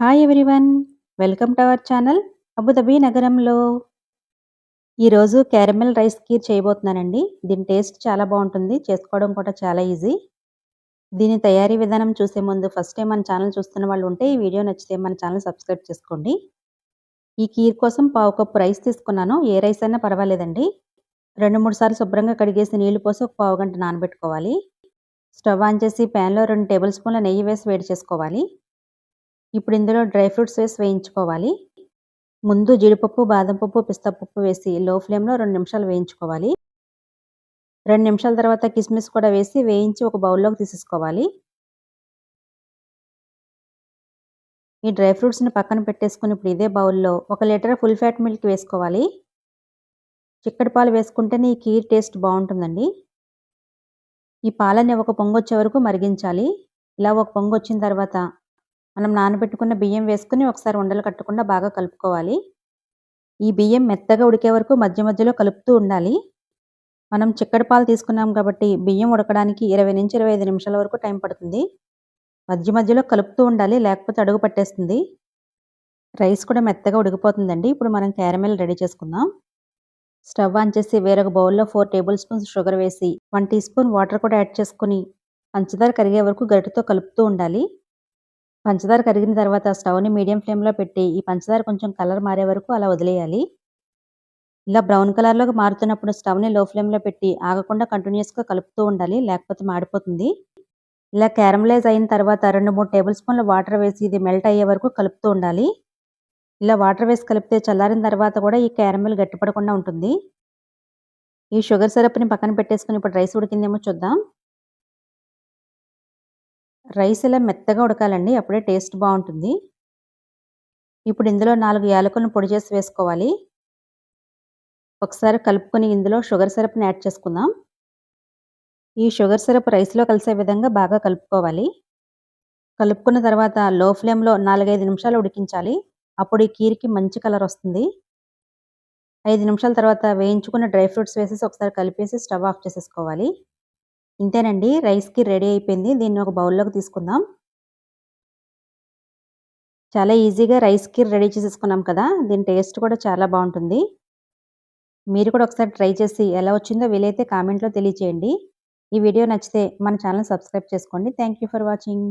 Hi everyone welcome to our channel Abu Dhabi నగరంలో. ఈరోజు caramel rice kheer చేయబోతున్నానండి. దీని taste చాలా బాగుంటుంది చేసుకోవడం కూడా చాలా ఈజీ దీని తయారీ విధానం చూసే ముందు ఫస్ట్ టైం మన ఛానల్ చూస్తున్న వాళ్ళు ఉంటే ఈ వీడియో నచ్చితే మన ఛానల్ సబ్స్క్రైబ్ చేసుకోండి. ఈ కీర్ కోసం పావు కప్పు రైస్ తీసుకున్నాను. ఏ రైస్ అయినా పర్వాలేదండి. రెండు మూడు సార్లు శుభ్రంగా కడిగేసి నీళ్ళు పోసి ఒక పావు గంట నానబెట్టుకోవాలి. స్టవ్ ఆన్ చేసి ప్యాన్లో రెండు టేబుల్ స్పూన్ల నెయ్యి వేసి వేడి చేసుకోవాలి. ఇప్పుడు ఇందులో డ్రై ఫ్రూట్స్ వేసి వేయించుకోవాలి. ముందు జీడిపప్పు బాదం పప్పు పిస్తా పప్పు వేసి లో ఫ్లేమ్లో రెండు నిమిషాలు వేయించుకోవాలి. రెండు నిమిషాల తర్వాత కిస్మిస్ కూడా వేసి వేయించి ఒక బౌల్లోకి తీసేసుకోవాలి. ఈ డ్రై ఫ్రూట్స్ని పక్కన పెట్టేసుకుని ఇప్పుడు ఇదే బౌల్లో ఒక లీటర్ ఫుల్ ఫ్యాట్ మిల్క్ వేసుకోవాలి. చిక్కటి పాలు వేసుకుంటేనే ఈ కీర్ టేస్ట్ బాగుంటుందండి. ఈ పాలని ఒక పొంగు వచ్చే వరకు మరిగించాలి. ఇలా ఒక పొంగు వచ్చిన తర్వాత మనం నానబెట్టుకున్న బియ్యం వేసుకుని ఒకసారి ఉండలు కట్టకుండా బాగా కలుపుకోవాలి. ఈ బియ్యం మెత్తగా ఉడికే వరకు మధ్య మధ్యలో కలుపుతూ ఉండాలి. మనం చిక్కడి పాలు తీసుకున్నాం కాబట్టి బియ్యం ఉడకడానికి ఇరవై నుంచి ఇరవై ఐదు నిమిషాల వరకు టైం పడుతుంది. మధ్య మధ్యలో కలుపుతూ ఉండాలి లేకపోతే అడుగు పట్టేస్తుంది. రైస్ కూడా మెత్తగా ఉడికిపోతుందండి. ఇప్పుడు మనం క్యారమెల్ రెడీ చేసుకుందాం. స్టవ్ ఆన్ చేసి వేరొక బౌల్లో ఫోర్ టేబుల్ స్పూన్స్ షుగర్ వేసి వన్ టీ స్పూన్ వాటర్ కూడా యాడ్ చేసుకుని పంచదార కరిగే వరకు గరిటతో కలుపుతూ ఉండాలి. పంచదార కరిగిన తర్వాత స్టవ్ని మీడియం ఫ్లేమ్లో పెట్టి ఈ పంచదార కొంచెం కలర్ మారే వరకు అలా వదిలేయాలి. ఇలా బ్రౌన్ కలర్లోకి మారుతున్నప్పుడు స్టవ్ని లో ఫ్లేమ్లో పెట్టి ఆగకుండా కంటిన్యూస్గా కలుపుతూ ఉండాలి లేకపోతే మాడిపోతుంది. ఇలా క్యారమలైజ్ అయిన తర్వాత రెండు మూడు టేబుల్ స్పూన్ల వాటర్ వేసి ఇది మెల్ట్ అయ్యే వరకు కలుపుతూ ఉండాలి. ఇలా వాటర్ వేసి కలిపితే చల్లారిన తర్వాత కూడా ఈ క్యారమెల్ గట్టిపడకుండా ఉంటుంది. ఈ షుగర్ సిరప్ని పక్కన పెట్టేసుకుని ఇప్పుడు రైస్ ఉడికిందేమో చూద్దాం. రైస్ ఇలా మెత్తగా ఉడకాలండి అప్పుడే టేస్ట్ బాగుంటుంది. ఇప్పుడు ఇందులో నాలుగు యాలకులను పొడి చేసి వేసుకోవాలి. ఒకసారి కలుపుకొని ఇందులో షుగర్ సిరప్ని యాడ్ చేసుకుందాం. ఈ షుగర్ సిరప్ రైస్లో కలిసే విధంగా బాగా కలుపుకోవాలి. కలుపుకున్న తర్వాత లో ఫ్లేమ్లో నాలుగైదు నిమిషాలు ఉడికించాలి. అప్పుడు ఈ కీరికి మంచి కలర్ వస్తుంది. ఐదు నిమిషాల తర్వాత వేయించుకున్న డ్రై ఫ్రూట్స్ వేసేసి ఒకసారి కలిపేసి స్టవ్ ఆఫ్ చేసేసుకోవాలి. ఇంతేనండి రైస్కి రెడీ అయిపోయింది. దీన్ని ఒక బౌల్లోకి తీసుకుందాం. చాలా ఈజీగా రైస్కి రెడీ చేసేసుకున్నాం కదా దీని టేస్ట్ కూడా చాలా బాగుంటుంది. మీరు కూడా ఒకసారి ట్రై చేసి ఎలా వచ్చిందో వీలైతే కామెంట్లో తెలియచేయండి. ఈ వీడియో నచ్చితే మన ఛానల్ సబ్స్క్రైబ్ చేసుకోండి. Thank for watching.